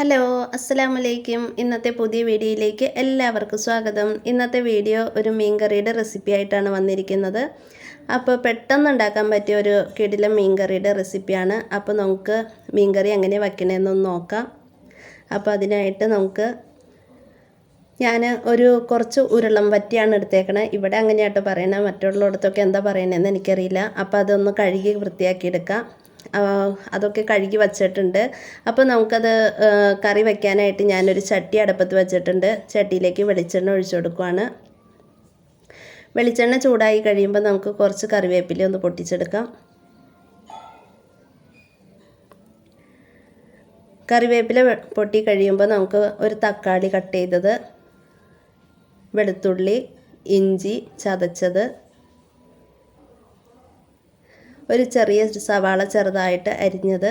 Hello അസ്സലാമു വലൈക്കും ഇന്നത്തെ പുതിയ വീഡിയോയിലേക്ക് എല്ലാവർക്കും സ്വാഗതം. ഇന്നത്തെ വീഡിയോ ഒരു മീൻകറിയുടെ റെസിപ്പി ആയിട്ടാണ് വന്നിരിക്കുന്നത്. അപ്പോൾ പെട്ടെന്ന് ഉണ്ടാക്കാൻ പറ്റിയ ഒരു കിടിലം മീൻകറിയുടെ റെസിപ്പിയാണ്. അപ്പോൾ നമുക്ക് മീൻകറി എങ്ങനെ വയ്ക്കണമെന്നൊന്ന് നോക്കാം. അപ്പോൾ അതിനായിട്ട് നമുക്ക് ഞാൻ ഒരു കുറച്ച് ഉരുളം വറ്റിയാണ് എടുത്തേക്കണത് ഇവിടെ അങ്ങനെയാട്ടോ പറയണേ. മറ്റുള്ളിടത്തൊക്കെ എന്താ പറയണതെന്ന് എനിക്കറിയില്ല. അപ്പോൾ അതൊന്ന് കഴുകി വൃത്തിയാക്കി എടുക്കാം അതൊക്കെ കഴുകി വച്ചിട്ടുണ്ട്. അപ്പോൾ നമുക്കത് കറി വയ്ക്കാനായിട്ട് ഞാനൊരു ചട്ടി അടുപ്പത്ത് വെച്ചിട്ടുണ്ട്. ചട്ടിയിലേക്ക് വെളിച്ചെണ്ണ ഒഴിച്ചു കൊടുക്കുവാണ്. വെളിച്ചെണ്ണ ചൂടായി കഴിയുമ്പോൾ നമുക്ക് കുറച്ച് കറിവേപ്പില ഒന്ന് പൊട്ടിച്ചെടുക്കാം. കറിവേപ്പില പൊട്ടി കഴിയുമ്പോൾ നമുക്ക് ഒരു തക്കാളി കട്ട് ചെയ്തത് വെളുത്തുള്ളി ഇഞ്ചി ചതച്ചത് ഒരു ചെറിയ സവാള ചെറുതായിട്ട് അരിഞ്ഞത്.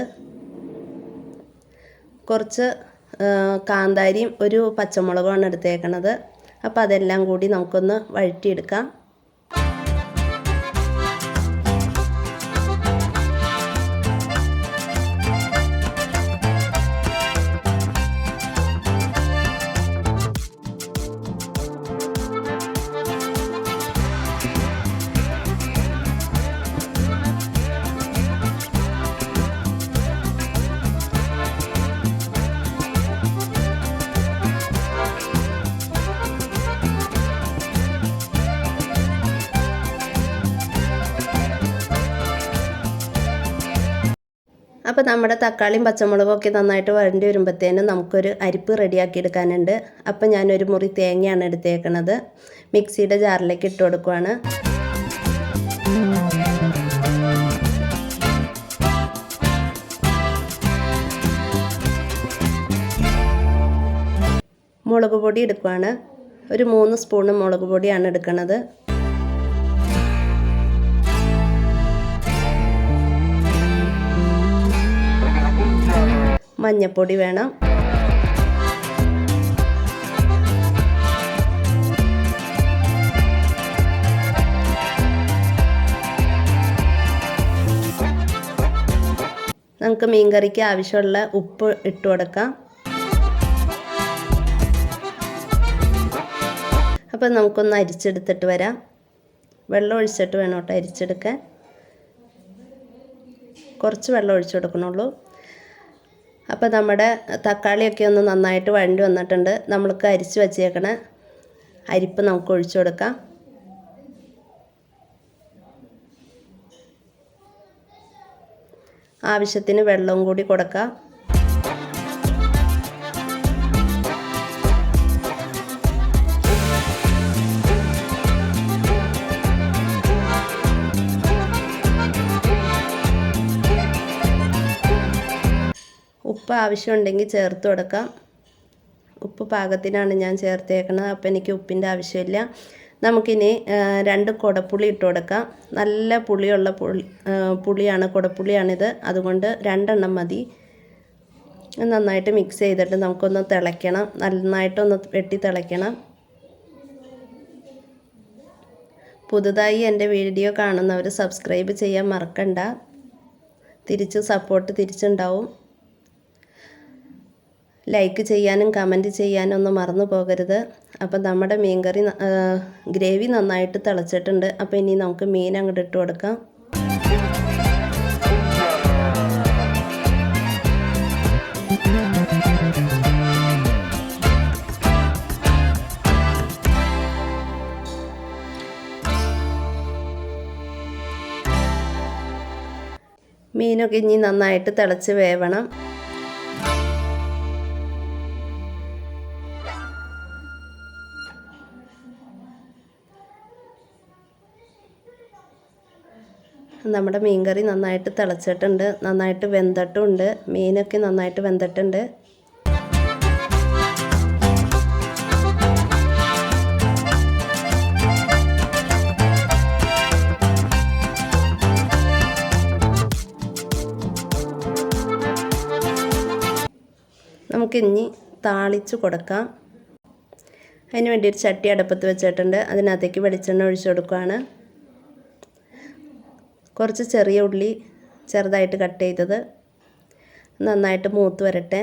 കുറച്ച് കാന്താരിയും ഒരു പച്ചമുളകുമാണ് എടുത്തേക്കണത്. അപ്പോൾ അതെല്ലാം കൂടി നമുക്കൊന്ന് വഴറ്റിയെടുക്കാം. അപ്പോൾ നമ്മുടെ തക്കാളിയും പച്ചമുളകും ഒക്കെ നന്നായിട്ട് വരണ്ടി വരുമ്പോഴത്തേനും നമുക്കൊരു അരിപ്പ് റെഡിയാക്കി എടുക്കാനുണ്ട് അപ്പോൾ ഞാനൊരു മുറി തേങ്ങയാണ് എടുത്തേക്കണത്. മിക്സിയുടെ ജാറിലേക്ക് ഇട്ട് കൊടുക്കുവാണ്. മുളക് പൊടി എടുക്കുവാണ്. ഒരു മൂന്ന് സ്പൂണ് മുളക് പൊടിയാണ് എടുക്കുന്നത് മഞ്ഞപ്പൊടി വേണം. നമുക്ക് മീൻകറിക്ക് ആവശ്യമുള്ള ഉപ്പ് ഇട്ട് കൊടുക്കാം. അപ്പം നമുക്കൊന്ന് അരിച്ചെടുത്തിട്ട് വരാം. വെള്ളം ഒഴിച്ചിട്ട് വേണം കേട്ടോ അരിച്ചെടുക്കാൻ. കുറച്ച് വെള്ളം ഒഴിച്ചു കൊടുക്കണുള്ളൂ. അപ്പോൾ നമ്മുടെ തക്കാളിയൊക്കെ ഒന്ന് നന്നായിട്ട് വഴണ്ടി വന്നിട്ടുണ്ട്. നമ്മൾക്ക് അരിച്ച് വച്ചേക്കണ അരിപ്പ് നമുക്ക് ഒഴിച്ചു കൊടുക്കാം. ആവശ്യത്തിന് വെള്ളവും കൂടി കൊടുക്കാം. ഉപ്പ് ആവശ്യമുണ്ടെങ്കിൽ ചേർത്ത് കൊടുക്കാം. ഉപ്പ് പാകത്തിനാണ് ഞാൻ ചേർത്തേക്കുന്നത് അപ്പോൾ എനിക്ക് ഉപ്പിന്റെ ആവശ്യമില്ല. നമുക്കിനി രണ്ട് കുടപ്പുളി ഇട്ട് കൊടുക്കാം. നല്ല പുളിയുള്ള പുളി പുളിയാണ് കുടപ്പുളിയാണിത്. അതുകൊണ്ട് രണ്ടെണ്ണം മതി. നന്നായിട്ട് മിക്സ് ചെയ്തിട്ട് നമുക്കൊന്ന് തിളയ്ക്കണം. നന്നായിട്ടൊന്ന് വെട്ടി തിളയ്ക്കണം. പുതുതായി എന്റെ വീഡിയോ കാണുന്നവർ സബ്സ്ക്രൈബ് ചെയ്യാൻ മറക്കണ്ട. തിരിച്ച് സപ്പോർട്ട് തിരിച്ചുണ്ടാവും. ലൈക്ക് ചെയ്യാനും കമന്റ് ചെയ്യാനും ഒന്നും മറന്നു പോകരുത്. അപ്പം നമ്മുടെ മീൻകറി ഗ്രേവി നന്നായിട്ട് തിളച്ചിട്ടുണ്ട്. അപ്പോൾ ഇനി നമുക്ക് മീൻ അങ്ങോട്ട് ഇട്ട് കൊടുക്കാം. മീനൊക്കെ ഇനി നന്നായിട്ട് തിളച്ച് വേവണം. നമ്മുടെ മീൻകറി നന്നായിട്ട് തിളച്ചിട്ടുണ്ട് നന്നായിട്ട് വെന്തിട്ടുണ്ട് മീനൊക്കെ നന്നായിട്ട് വെന്തിട്ടുണ്ട്. നമുക്കിനി താളിച്ച് കൊടുക്കാം. അതിന് വേണ്ടി ഒരു ചട്ടി അടുപ്പത്ത് വെച്ചിട്ടുണ്ട് അതിനകത്തേക്ക് വെളിച്ചെണ്ണ ഒഴിച്ചു കൊടുക്കുകയാണ് കുറച്ച് ചെറിയ ഉള്ളി ചെറുതായിട്ട് കട്ട് ചെയ്തത്. നന്നായിട്ട് മൂത്ത് വരട്ടെ.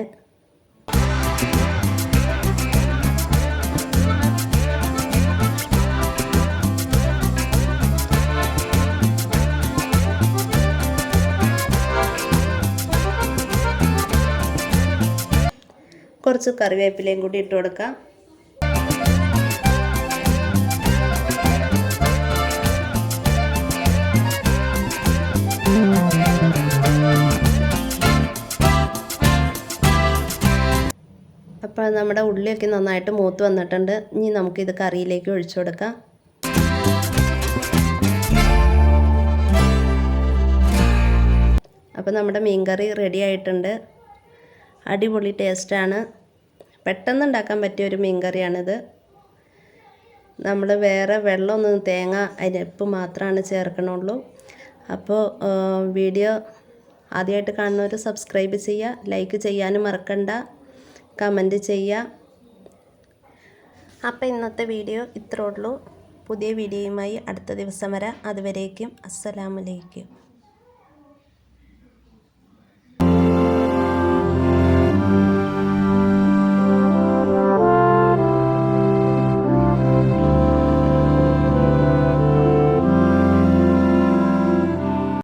കുറച്ച് കറിവേപ്പിലയും കൂടി ഇട്ട് കൊടുക്കാം. അപ്പോൾ നമ്മുടെ ഉള്ളിയൊക്കെ നന്നായിട്ട് മൂത്ത് വന്നിട്ടുണ്ട്. ഇനി നമുക്കിത് കറിയിലേക്ക് ഒഴിച്ചു കൊടുക്കാം. അപ്പോൾ നമ്മുടെ മീൻ കറി റെഡി ആയിട്ടുണ്ട്. അടിപൊളി ടേസ്റ്റാണ് പെട്ടെന്ന് ഉണ്ടാക്കാൻ പറ്റിയ ഒരു മീൻ കറിയാണിത് നമ്മൾ വേറെ വെള്ളമൊന്നും തേങ്ങ അരിപ്പ് മാത്രമാണ് ചേർക്കണുള്ളൂ. അപ്പോൾ വീഡിയോ ആദ്യമായിട്ട് കാണുന്നവർ സബ്സ്ക്രൈബ് ചെയ്യുക ലൈക്ക് ചെയ്യാനും മറക്കണ്ട കമന്റ് ചെയ്യുക. അപ്പോൾ ഇന്നത്തെ വീഡിയോ ഇത്രേ ഉള്ളൂ. പുതിയ വീഡിയോയുമായി അടുത്ത ദിവസം വരാം. അതുവരേക്കും അസ്സലാമലൈക്കും